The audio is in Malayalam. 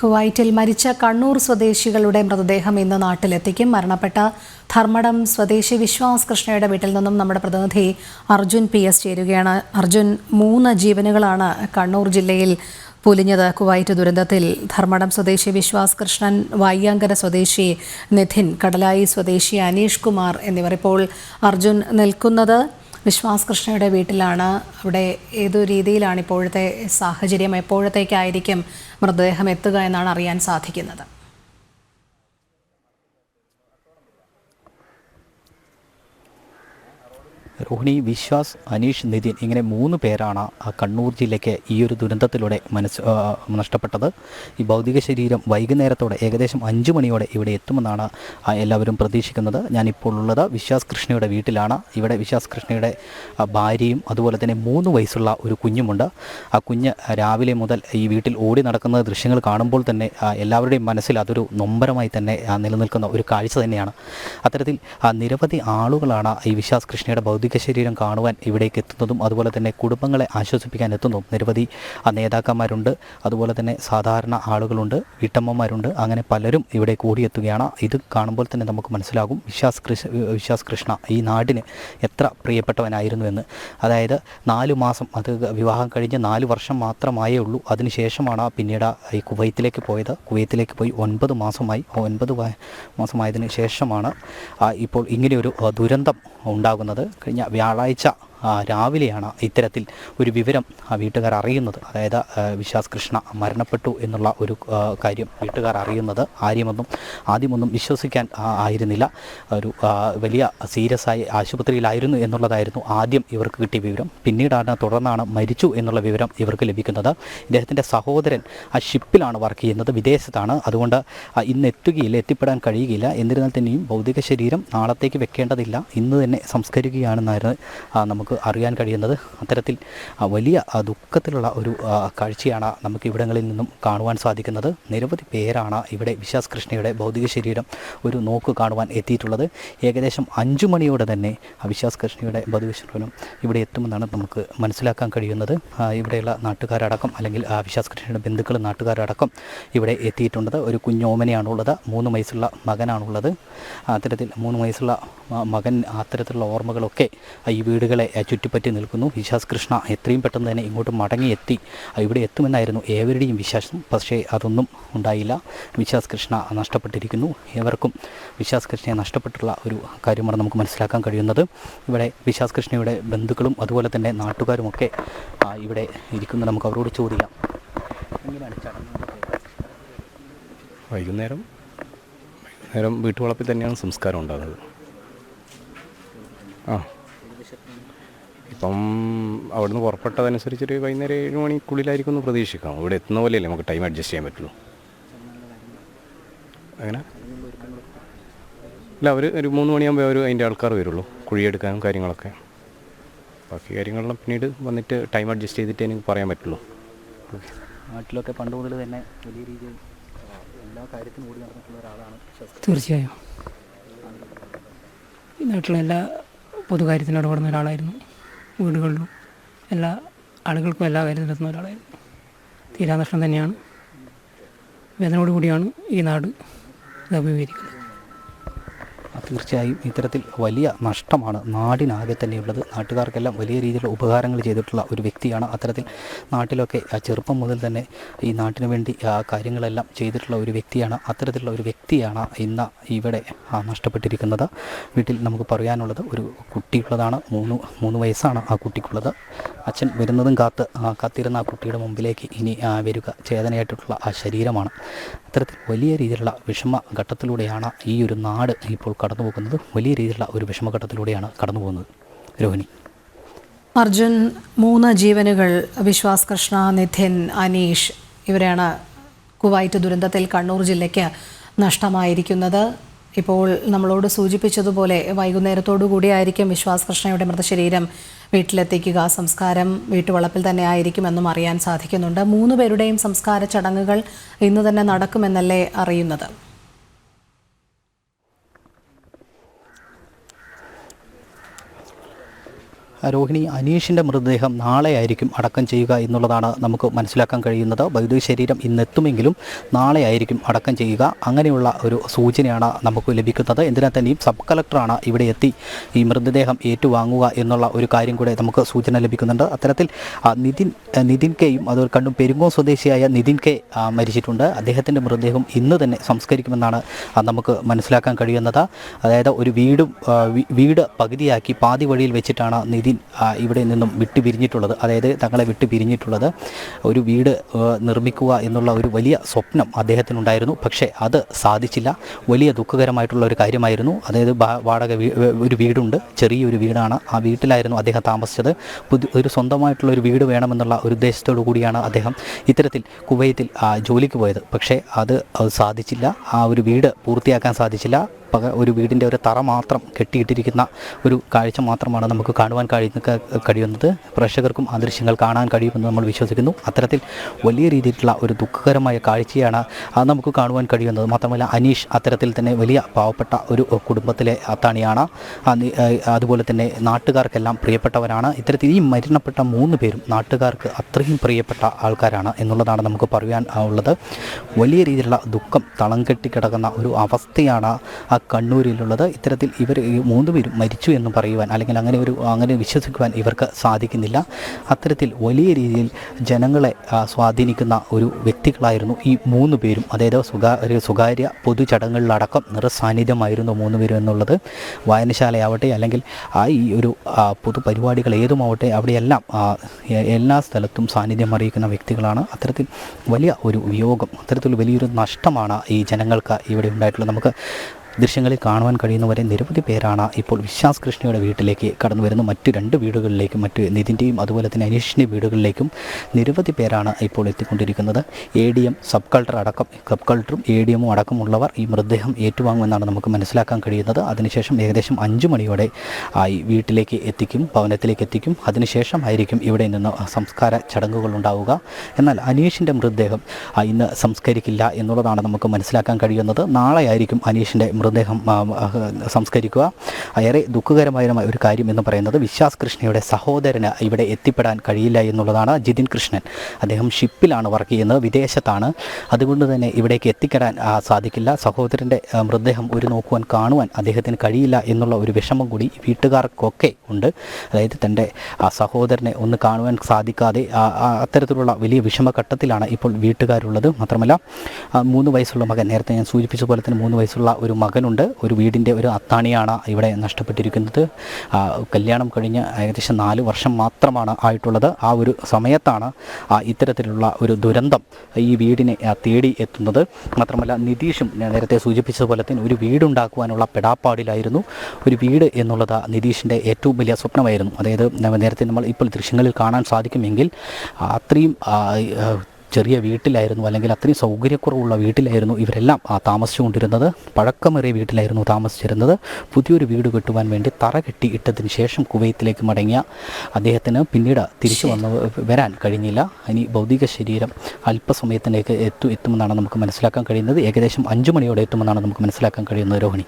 കുവൈറ്റിൽ മരിച്ച കണ്ണൂർ സ്വദേശികളുടെ മൃതദേഹം ഇന്ന് നാട്ടിലെത്തിക്കും. മരണപ്പെട്ട ധർമ്മടം സ്വദേശി വിശ്വാസ് കൃഷ്ണയുടെ വീട്ടിൽ നിന്നും നമ്മുടെ പ്രതിനിധി അർജുൻ പി എസ് ചേരുകയാണ്. അർജുൻ മൂന്ന് ജീവനുകളാണ് കണ്ണൂർ ജില്ലയിൽ പൊലിഞ്ഞത്. കുവൈറ്റ് ദുരന്തത്തിൽ ധർമ്മടം സ്വദേശി വിശ്വാസ് കൃഷ്ണൻ വയ്യാങ്കര സ്വദേശി നിധിൻ കടലായി സ്വദേശി അനീഷ് കുമാർ എന്നിവർ ഇപ്പോൾ അർജുൻ നിൽക്കുന്നത്. വിശ്വാസ് കൃഷ്ണയുടെ വീട്ടിലാണ്. അവിടെ ഏതു രീതിയിലാണ് ഇപ്പോഴത്തെ സാഹചര്യം? എപ്പോഴത്തേക്കായിരിക്കും മൃതദേഹം എത്തുക എന്നാണ് അറിയാൻ സാധിക്കുന്നത്. രോഹിണി വിശ്വാസ് അനീഷ് നിതിൻ ഇങ്ങനെ മൂന്ന് പേരാണ് കണ്ണൂർ ജില്ലയ്ക്ക് ഈ ഒരു ദുരന്തത്തിലൂടെ മനസ്സ് നഷ്ടപ്പെട്ടത്. ഈ ഭൗതിക ശരീരം വൈകുന്നേരത്തോടെ ഏകദേശം അഞ്ച് മണിയോടെ ഇവിടെ എത്തുമെന്നാണ് എല്ലാവരും പ്രതീക്ഷിക്കുന്നത്. ഞാനിപ്പോൾ ഉള്ളത് വിശ്വാസ് കൃഷ്ണയുടെ വീട്ടിലാണ്. ഇവിടെ വിശ്വാസ് കൃഷ്ണയുടെ ഭാര്യയും അതുപോലെ തന്നെ മൂന്ന് വയസ്സുള്ള ഒരു കുഞ്ഞുമുണ്ട്. ആ കുഞ്ഞ് രാവിലെ മുതൽ ഈ വീട്ടിൽ ഓടി നടക്കുന്ന ദൃശ്യങ്ങൾ കാണുമ്പോൾ തന്നെ എല്ലാവരുടെയും മനസ്സിൽ അതൊരു നൊമ്പരമായി തന്നെ നിലനിൽക്കുന്ന ഒരു കാഴ്ച തന്നെയാണ്. അത്തരത്തിൽ നിരവധി ആളുകളാണ് ഈ വിശ്വാസ് കൃഷ്ണയുടെ ഭൗതിക ശരീരം കാണുവാൻ ഇവിടേക്ക് എത്തുന്നതും അതുപോലെ തന്നെ കുടുംബങ്ങളെ ആശ്വസിപ്പിക്കാൻ എത്തുന്നതും നിരവധി നേതാക്കന്മാരുണ്ട്. അതുപോലെ തന്നെ സാധാരണ ആളുകളുണ്ട് വീട്ടമ്മമാരുണ്ട്. അങ്ങനെ പലരും ഇവിടെ കൂടിയെത്തുകയാണ്. ഇത് കാണുമ്പോൾ തന്നെ നമുക്ക് മനസ്സിലാകും വിശ്വാസ് കൃഷ്ണ വിശ്വാസ് കൃഷ്ണ ഈ നാടിന് എത്ര പ്രിയപ്പെട്ടവനായിരുന്നു എന്ന്. അതായത് നാല് മാസം അത് വിവാഹം കഴിഞ്ഞ് നാല് വർഷം മാത്രമായേ ഉള്ളൂ. അതിനുശേഷമാണ് പിന്നീട് ഈ കുവൈത്തിലേക്ക് പോയത്. കുവൈത്തിലേക്ക് പോയി ഒൻപത് മാസമായി. ഒൻപത് മാസമായതിനു ശേഷമാണ് ഇപ്പോൾ ഇങ്ങനെയൊരു ദുരന്തം ഉണ്ടാകുന്നത്. കഴിഞ്ഞ വ്യാഴാഴ്ച രാവിലെയാണ് ഇത്തരത്തിൽ ഒരു വിവരം ആ വീട്ടുകാർ അറിയുന്നത്. അതായത് വിശ്വാസ് കൃഷ്ണ മരണപ്പെട്ടു എന്നുള്ള ഒരു കാര്യം വീട്ടുകാർ അറിയുന്നത് ആര്യമൊന്നും ആദ്യമൊന്നും വിശ്വസിക്കാൻ ആയിരുന്നില്ല. ഒരു വലിയ സീരിയസ് ആയി ആശുപത്രിയിലായിരുന്നു എന്നുള്ളതായിരുന്നു ആദ്യം ഇവർക്ക് കിട്ടിയ വിവരം. പിന്നീടാണ് തുടർന്നാണ് മരിച്ചു എന്നുള്ള വിവരം ഇവർക്ക് ലഭിക്കുന്നത്. ഇദ്ദേഹത്തിന്റെ സഹോദരൻ ആ ഷിപ്പിലാണ് വർക്ക് ചെയ്യുന്നത്. വിദേശത്താണ്. അതുകൊണ്ട് ഇന്ന് എത്തുകയില്ല എത്തിപ്പെടാൻ കഴിയുകയില്ല. എന്നിരുന്നാൽ തന്നെയും ഭൗതിക ശരീരം നാളത്തേക്ക് വെക്കേണ്ടതില്ല. ഇന്ന് തന്നെ സംസ്കരിക്കുകയാണെന്നായിരുന്നു ആ, നമുക്ക് അറിയാൻ കഴിയുന്നത് അത്തരത്തിൽ വലിയ ദുഃഖത്തിലുള്ള ഒരു കാഴ്ചയാണ് നമുക്ക് ഇവിടങ്ങളിൽ നിന്നും കാണുവാൻ സാധിക്കുന്നത്. നിരവധി പേരാണ് ഇവിടെ വിശ്വാസ് കൃഷ്ണയുടെ ഭൗതിക ശരീരം ഒരു നോക്ക് കാണുവാൻ എത്തിയിട്ടുള്ളത്. ഏകദേശം അഞ്ചു മണിയോടെ തന്നെ വിശ്വാസ് കൃഷ്ണയുടെ ഭൗതിക ശരീരം ഇവിടെ എത്തുമെന്നാണ് നമുക്ക് മനസ്സിലാക്കാൻ കഴിയുന്നത്. ഇവിടെയുള്ള നാട്ടുകാരടക്കം അല്ലെങ്കിൽ വിശ്വാസ് കൃഷ്ണയുടെ ബന്ധുക്കൾ നാട്ടുകാരടക്കം ഇവിടെ എത്തിയിട്ടുള്ളത് ഒരു കുഞ്ഞോമനയാണുള്ളത് മൂന്ന് വയസ്സുള്ള മകനാണുള്ളത്. അത്തരത്തിൽ മൂന്ന് വയസ്സുള്ള മകൻ അത്തരത്തിലുള്ള ഓർമ്മകളൊക്കെ ഈ വീടുകളെ ചുറ്റിപ്പറ്റി നിൽക്കുന്നു. വിശ്വാസ് കൃഷ്ണ എത്രയും പെട്ടെന്ന് തന്നെ ഇങ്ങോട്ട് മടങ്ങിയെത്തി. ഇവിടെ എത്തുമെന്നായിരുന്നു ഏവരുടെയും വിശ്വാസം. പക്ഷേ അതൊന്നും ഉണ്ടായില്ല. വിശ്വാസ് കൃഷ്ണ നഷ്ടപ്പെട്ടിരിക്കുന്നു. ഏവർക്കും വിശ്വാസ് കൃഷ്ണയെ നഷ്ടപ്പെട്ടുള്ള ഒരു കാര്യമാണ് നമുക്ക് മനസ്സിലാക്കാൻ കഴിയുന്നത്. ഇവിടെ വിശ്വാസ് കൃഷ്ണയുടെ ബന്ധുക്കളും അതുപോലെ തന്നെ നാട്ടുകാരുമൊക്കെ ഇവിടെ ഇരിക്കുന്നു. നമുക്ക് അവരോട് ചോദിക്കാം. വൈകുന്നേരം. വൈകുന്നേരം വീട്ടുവളപ്പിൽ തന്നെയാണ് സംസ്കാരം ഉണ്ടാകുന്നത്. ആ. ഇപ്പം അവിടുന്ന് പുറപ്പെട്ടതനുസരിച്ചൊരു വൈകുന്നേരം ഏഴ് മണിക്കുള്ളിലായിരിക്കും എന്ന് പ്രതീക്ഷിക്കാം. ഇവിടെ എത്തുന്ന പോലെയല്ലേ നമുക്ക് ടൈം അഡ്ജസ്റ്റ് ചെയ്യാൻ പറ്റുള്ളൂ. അങ്ങനെ? ഇല്ല അവർ ഒരു മൂന്ന് മണിയാകുമ്പോൾ അവർ അതിന്റെ ആൾക്കാർ വരുള്ളൂ. കുഴിയെടുക്കാനും കാര്യങ്ങളൊക്കെ. ബാക്കി കാര്യങ്ങളെല്ലാം പിന്നീട് വന്നിട്ട് ടൈം അഡ്ജസ്റ്റ് ചെയ്തിട്ട് എനിക്ക് പറയാൻ പറ്റുള്ളൂ. നാട്ടിലൊക്കെ പണ്ട് മുതൽ തന്നെ വലിയ രീതിയിൽ എല്ലാ കാര്യത്തിനും കൂടി നടന്നിട്ടുള്ള ഒരാളാണ് തീർച്ചയായും. ഈ നാട്ടിലെല്ലാ പൊതുകാര്യത്തിനോട് കൂടുന്ന ഇടപെടുന്ന ഒരാളായിരുന്നു വീടുകളിലും എല്ലാ ആളുകൾക്കും എല്ലാ കാര്യത്തിലും എത്തുന്ന ഒരാളായിരുന്നു. തീരാനഷ്ടം തന്നെയാണ്. വേദനയോടുകൂടിയാണ് ഈ നാട് അഭിമുഖീകരിക്കുന്നത്. തീർച്ചയായും ഇത്തരത്തിൽ വലിയ നഷ്ടമാണ് നാടിനാകെ തന്നെയുള്ളത്. നാട്ടുകാർക്കെല്ലാം വലിയ രീതിയിലുള്ള ഉപകാരങ്ങൾ ചെയ്തിട്ടുള്ള ഒരു വ്യക്തിയാണ് അത്തരത്തിൽ നാട്ടിലൊക്കെ ചെറുപ്പം മുതൽ തന്നെ ഈ നാട്ടിന് വേണ്ടി ആ, കാര്യങ്ങളെല്ലാം ചെയ്തിട്ടുള്ള ഒരു വ്യക്തിയാണ് അത്തരത്തിലുള്ള ഒരു വ്യക്തിയാണ് ഇന്ന് ഇവിടെ നഷ്ടപ്പെട്ടിരിക്കുന്നത്. വീട്ടിൽ നമുക്ക് പറയാനുള്ളത് ഒരു കുട്ടിയുള്ളതാണ് മൂന്ന് മൂന്ന് വയസ്സാണ് ആ കുട്ടിക്കുള്ളത്. അച്ഛൻ വരുന്നതും കാത്ത് കാത്തിരുന്ന ആ കുട്ടിയുടെ മുമ്പിലേക്ക് ഇനി വരിക ചേതനയായിട്ടുള്ള ആ ശരീരമാണ്. അത്തരത്തിൽ വലിയ രീതിയിലുള്ള വിഷമ ഘട്ടത്തിലൂടെയാണ് ഈ ഒരു നാട് ഇപ്പോൾ കടന്നു പോകുന്നത് വലിയ രീതിയിലുള്ള ഒരു വിഷമഘട്ടത്തിലൂടെയാണ് കടന്നു പോകുന്നത് രോഹിണി. അർജുൻ മൂന്ന് ജീവനുകൾ വിശ്വാസ് കൃഷ്ണ നിധിൻ അനീഷ് ഇവരെയാണ് കുവൈറ്റ് ദുരന്തത്തിൽ കണ്ണൂർ ജില്ലയ്ക്ക് നഷ്ടമായിരിക്കുന്നത്. ഇപ്പോൾ നമ്മളോട് സൂചിപ്പിച്ചതുപോലെ വൈകുന്നേരത്തോടു കൂടിയായിരിക്കും വിശ്വാസ് കൃഷ്ണയുടെ മൃതശരീരം വീട്ടിലെത്തിക്കുക. സംസ്കാരം വീട്ടുവളപ്പിൽ തന്നെ ആയിരിക്കുമെന്നും അറിയാൻ സാധിക്കുന്നുണ്ട്. മൂന്ന് പേരുടെയും സംസ്കാര ചടങ്ങുകൾ ഇന്ന് തന്നെ നടക്കുമെന്നല്ലേ അറിയുന്നത്? രോഹിണി അനീഷിന്റെ മൃതദേഹം നാളെ ആയിരിക്കും അടക്കം ചെയ്യുക എന്നുള്ളതാണ് നമുക്ക് മനസ്സിലാക്കാൻ കഴിയുന്നത്. ഭൗതിക ശരീരം ഇന്നെത്തുമെങ്കിലും നാളെ ആയിരിക്കും അടക്കം ചെയ്യുക അങ്ങനെയുള്ള ഒരു സൂചനയാണ് നമുക്ക് ലഭിക്കുന്നത്. എന്തിനാ തന്നെയും സബ് കളക്ടറാണ് ഇവിടെ എത്തി ഈ മൃതദേഹം ഏറ്റുവാങ്ങുക എന്നുള്ള ഒരു കാര്യം കൂടെ നമുക്ക് സൂചന ലഭിക്കുന്നുണ്ട്. അത്തരത്തിൽ നിതിൻ നിതിൻ കെയും അതുപോലെ കണ്ടും പെരുങ്ങോ സ്വദേശിയായ നിതിൻ കെ മരിച്ചിട്ടുണ്ട്. അദ്ദേഹത്തിന്റെ മൃതദേഹം ഇന്ന് തന്നെ സംസ്കരിക്കുമെന്നാണ് നമുക്ക് മനസ്സിലാക്കാൻ കഴിയുന്നത്. അതായത് ഒരു വീടും വീട് പകുതിയാക്കി പാതി വഴിയിൽ വെച്ചിട്ടാണ് നിതിൻ ആ, ഇവിടെ നിന്നും വിട്ടു പിരിഞ്ഞിട്ടുള്ളത് അതായത് തങ്ങളെ വിട്ടു പിരിഞ്ഞിട്ടുള്ളത് ഒരു വീട് നിർമ്മിക്കുക എന്നുള്ള ഒരു വലിയ സ്വപ്നം അദ്ദേഹത്തിനുണ്ടായിരുന്നു. പക്ഷേ അത് സാധിച്ചില്ല. വലിയ ദുഃഖകരമായിട്ടുള്ള ഒരു കാര്യമായിരുന്നു. അതായത് വാടക ഒരു വീടുണ്ട്. ചെറിയൊരു വീടാണ്. ആ വീട്ടിലായിരുന്നു അദ്ദേഹം താമസിച്ചത്. പുതിയ ഒരു സ്വന്തമായിട്ടുള്ള ഒരു വീട് വേണമെന്നുള്ള ഒരു ഉദ്ദേശത്തോടു കൂടിയാണ് അദ്ദേഹം ഇത്തരത്തിൽ കുവൈത്തിൽ ജോലിക്ക് പോയത്. പക്ഷേ അത് സാധിച്ചില്ല. ആ ഒരു വീട് പൂർത്തിയാക്കാൻ സാധിച്ചില്ല. പക ഒരു വീടിന്റെ ഒരു തറ മാത്രം കെട്ടിയിട്ടിരിക്കുന്ന ഒരു കാഴ്ച മാത്രമാണ് നമുക്ക് കാണുവാൻ കഴിയുന്ന കഴിയുന്നത്. പ്രേക്ഷകർക്കും ആ ദൃശ്യങ്ങൾ കാണാൻ കഴിയുമെന്ന് നമ്മൾ വിശ്വസിക്കുന്നു. അത്തരത്തിൽ വലിയ രീതിയിലുള്ള ഒരു ദുഃഖകരമായ കാഴ്ചയാണ് നമുക്ക് കാണുവാൻ കഴിയുന്നത്. മാത്രമല്ല അനീഷ് അത്തരത്തിൽ തന്നെ വലിയ പാവപ്പെട്ട ഒരു കുടുംബത്തിലെ അത്താണിയാണ്. അതുപോലെ തന്നെ നാട്ടുകാർക്കെല്ലാം പ്രിയപ്പെട്ടവരാണ്. ഇത്തരത്തിൽ ഈ മരണപ്പെട്ട മൂന്ന് പേരും നാട്ടുകാർക്ക് അത്രയും പ്രിയപ്പെട്ട ആൾക്കാരാണ് എന്നുള്ളതാണ് നമുക്ക് പറയാൻ ഉള്ളത്. വലിയ രീതിയിലുള്ള ദുഃഖം തളം കെട്ടി കിടക്കുന്ന ഒരു അവസ്ഥയാണ് ആ കണ്ണൂരിലുള്ളത്. ഇത്തരത്തിൽ ഇവർ മൂന്ന് പേരും മരിച്ചു എന്ന് പറയുവാൻ അല്ലെങ്കിൽ അങ്ങനെ ഒരു അങ്ങനെ വിശ്വസിക്കുവാൻ ഇവർക്ക് സാധിക്കുന്നില്ല. അത്തരത്തിൽ വലിയ രീതിയിൽ ജനങ്ങളെ സ്വാധീനിക്കുന്ന ഒരു വ്യക്തികളായിരുന്നു ഈ മൂന്ന് പേരും. അതായത് സ്വകാര്യ സ്വകാര്യ പൊതുചടങ്ങുകളിലടക്കം നിറസാന്നിധ്യമായിരുന്നു മൂന്ന് പേരും എന്നുള്ളത്. വായനശാലയാവട്ടെ അല്ലെങ്കിൽ ആ ഈ ഒരു പൊതുപരിപാടികൾ ഏതുമാവട്ടെ അവിടെയെല്ലാം എല്ലാ സ്ഥലത്തും സാന്നിധ്യം അറിയിക്കുന്ന വ്യക്തികളാണ്. അത്തരത്തിൽ വലിയ ഒരു വിയോഗം അത്തരത്തിൽ വലിയൊരു നഷ്ടമാണ് ഈ ജനങ്ങൾക്ക് ഇവിടെ ഉണ്ടായിട്ടുള്ളത്. നമുക്ക് ദൃശ്യങ്ങളിൽ കാണുവാൻ കഴിയുന്നവരെ നിരവധി പേരാണ് ഇപ്പോൾ വിശ്വാസ് കൃഷ്ണയുടെ വീട്ടിലേക്ക് കടന്നു വരുന്ന. മറ്റു രണ്ട് വീടുകളിലേക്കും മറ്റ് നിതിന്റെയും അതുപോലെ തന്നെ അനീഷിന്റെ വീടുകളിലേക്കും നിരവധി പേരാണ് ഇപ്പോൾ എത്തിക്കൊണ്ടിരിക്കുന്നത്. A D M sub collector അടക്കം സബ് കൾട്ടറും എ ഡി എമ്മും അടക്കമുള്ളവർ ഈ മൃതദേഹം ഏറ്റുവാങ്ങുമെന്നാണ് നമുക്ക് മനസ്സിലാക്കാൻ കഴിയുന്നത്. അതിനുശേഷം ഏകദേശം അഞ്ച് മണിയോടെ ആയി വീട്ടിലേക്ക് എത്തിക്കും ഭവനത്തിലേക്ക് എത്തിക്കും. അതിനുശേഷം ആയിരിക്കും ഇവിടെ നിന്ന് സംസ്കാര ചടങ്ങുകൾ ഉണ്ടാവുക. എന്നാൽ അനീഷിന്റെ മൃതദേഹം ഇന്ന് സംസ്കരിക്കില്ല എന്നുള്ളതാണ് നമുക്ക് മനസ്സിലാക്കാൻ കഴിയുന്നത്. നാളെ ആയിരിക്കും അനീഷിന്റെ മൃതദേഹം സംസ്കരിക്കുക. ഏറെ ദുഃഖകരമായ ഒരു കാര്യം എന്ന് പറയുന്നത് വിശ്വാസ് കൃഷ്ണയുടെ സഹോദരന് ഇവിടെ എത്തിപ്പെടാൻ കഴിയില്ല എന്നുള്ളതാണ് ജിതിൻ കൃഷ്ണൻ. അദ്ദേഹം ഷിപ്പിലാണ് വർക്ക് ചെയ്യുന്നത് വിദേശത്താണ്. അതുകൊണ്ട് തന്നെ ഇവിടേക്ക് എത്തിപ്പെടാൻ സാധിക്കില്ല. സഹോദരന്റെ മൃതദേഹം ഒരു നോക്കുവാൻ കാണുവാൻ അദ്ദേഹത്തിന് കഴിയില്ല എന്നുള്ള ഒരു വിഷമം കൂടി വീട്ടുകാർക്കൊക്കെ ഉണ്ട്. അതായത് തന്റെ സഹോദരനെ ഒന്ന് കാണുവാൻ സാധിക്കാതെ അത്തരത്തിലുള്ള വലിയ വിഷമഘട്ടത്തിലാണ് ഇപ്പോൾ വീട്ടുകാരുള്ളത്. മാത്രമല്ല മൂന്ന് വയസ്സുള്ള മകൻ നേരത്തെ ഞാൻ സൂചിപ്പിച്ച പോലെ തന്നെ മൂന്ന് വയസ്സുള്ള ഒരു മകനുണ്ട്. ഒരു വീടിന്റെ ഒരു അത്താണിയാണ് ഇവിടെ നഷ്ടപ്പെട്ടിരിക്കുന്നത്. കല്യാണം കഴിഞ്ഞ് ഏകദേശം നാല് വർഷം മാത്രമാണ് ആയിട്ടുള്ളത്. ആ ഒരു സമയത്താണ് ഇത്തരത്തിലുള്ള ഒരു ദുരന്തം ഈ വീടിനെ തേടി എത്തുന്നത്. മാത്രമല്ല നിതീഷും ഞാൻ നേരത്തെ സൂചിപ്പിച്ചതുപോലെ തന്നെ ഒരു വീടുണ്ടാക്കുവാനുള്ള പെടാപ്പാടിലായിരുന്നു. ഒരു വീട് എന്നുള്ളത് നിതീഷിന്റെ ഏറ്റവും വലിയ സ്വപ്നമായിരുന്നു. അതായത് നേരത്തെ നമ്മൾ ഇപ്പോൾ ദൃശ്യങ്ങളിൽ കാണാൻ സാധിക്കുമെങ്കിൽ അത്രയും ചെറിയ വീട്ടിലായിരുന്നു അല്ലെങ്കിൽ അത്രയും സൗകര്യക്കുറവുള്ള വീട്ടിലായിരുന്നു ഇവരെല്ലാം ആ, താമസിച്ചുകൊണ്ടിരുന്നത്. പഴക്കമേറിയ വീട്ടിലായിരുന്നു താമസിച്ചിരുന്നത്. പുതിയൊരു വീട് കെട്ടുവാൻ വേണ്ടി തറ കെട്ടി ഇട്ടതിന് ശേഷം കുവൈത്തിലേക്ക് മടങ്ങിയ അദ്ദേഹത്തിന് പിന്നീട് തിരിച്ചു വന്ന് വരാൻ കഴിഞ്ഞില്ല. ഇനി ഭൗതിക ശരീരം അല്പസമയത്തിലേക്ക് എത്തു എത്തുമെന്നാണ് നമുക്ക് മനസ്സിലാക്കാൻ കഴിയുന്നത്. ഏകദേശം അഞ്ചു മണിയോടെ എത്തുമെന്നാണ് നമുക്ക് മനസ്സിലാക്കാൻ കഴിയുന്നത് രോഹിണി.